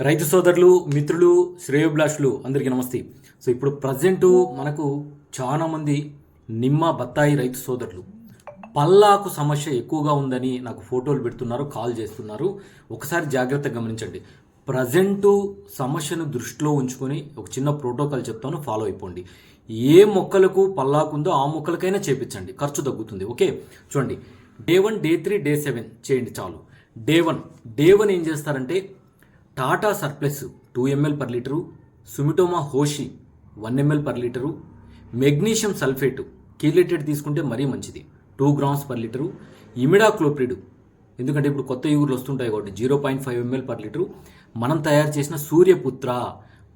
రైతు సోదరులు మిత్రులు శ్రేయోభిలాషులు అందరికీ నమస్తే. సో ఇప్పుడు ప్రజెంట్ మనకు చాలామంది నిమ్మ బత్తాయి రైతు సోదరులు. పల్లాకు సమస్య ఎక్కువగా ఉందని నాకు ఫోటోలు పెడుతున్నారు కాల్ చేస్తున్నారు. ఒకసారి జాగ్రత్తగా గమనించండి. ప్రజెంటు సమస్యను దృష్టిలో ఉంచుకొని ఒక చిన్న ప్రోటోకాల్ చెప్తాను ఫాలో అయిపోండి. ఏ మొక్కలకు పల్లాకు ఉందో ఆ మొక్కలకైనా చేపించండి. ఖర్చు తగ్గుతుంది ఓకే? చూడండి. Day one day three day seven చేయండి చాలు. డే వన్ డే వన్ ఏం చేస్తారంటే Tata surplus two ml per litre Sumitomo హోషి one ml per litre magnesium sulphate chelated తీసుకుంటే మరీ మంచిది two grams per litre imidacloprid ఎందుకంటే ఇప్పుడు కొత్త యూగులు వస్తుంటాయి కాబట్టి zero point five ml per litre. మనం తయారు చేసిన Suryaputra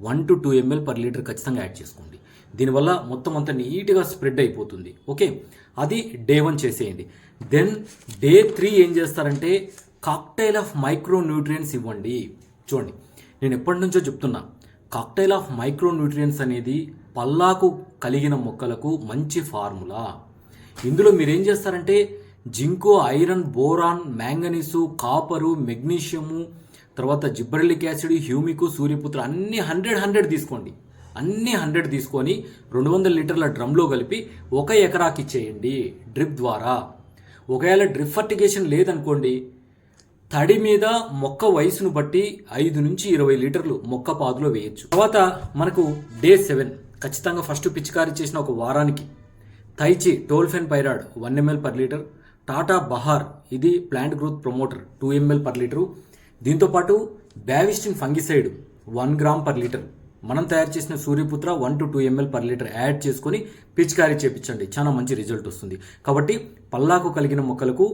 one to two ml per litre ఖచ్చితంగా యాడ్ చేసుకోండి. దీనివల్ల మొత్తం అంతా నీట్గా స్ప్రెడ్ అయిపోతుంది. ఓకే? అది డే వన్ చేసేయండి. దెన్ డే త్రీ ఏం చేస్తారంటే కాక్టైల్ ఆఫ్ మైక్రో న్యూట్రియన్స్ ఇవ్వండి. చూడండి నేను ఎప్పటి నుంచో చెప్తున్నా కాక్టైల్ ఆఫ్ మైక్రో న్యూట్రియంట్స్ అనేది పల్లాకు కలిగిన మొక్కలకు మంచి ఫార్ములా. ఇందులో మీరేం చేస్తారంటే Jinko iron boron manganese copper magnesium తర్వాత జిబ్రలిక్ యాసిడ్ హ్యూమికు సూర్యపుత్ర అన్ని హండ్రెడ్ హండ్రెడ్ తీసుకోండి. అన్ని హండ్రెడ్ తీసుకొని రెండు వందల లీటర్ల డ్రమ్లో కలిపి ఒక ఎకరాకి చేయండి డ్రిప్ ద్వారా. ఒకవేళ డ్రిప్ ఫర్టిగేషన్ లేదనుకోండి తడి మీద మొక్క వయసును బట్టి ఐదు నుంచి ఇరవై లీటర్లు మొక్క పాదులో వేయచ్చు. తర్వాత మనకు డే సెవెన్ ఖచ్చితంగా ఫస్ట్ పిచికారీ చేసిన ఒక వారానికి తైచి tolfenpyrad one ml per litre Tata Bahar ఇది plant growth promoter two ml per litre దీంతోపాటు Bavistin fungicide one gram per litre. మనం తయారు చేసిన Suryaputra one to two ml per litre add చేసుకొని పిచికారీ చేపించండి. చాలా మంచి రిజల్ట్ వస్తుంది. కాబట్టి పల్లాకు కలిగిన మొక్కలకు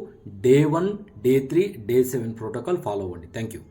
day one day three day seven protocol follow అవ్వండి. Thank you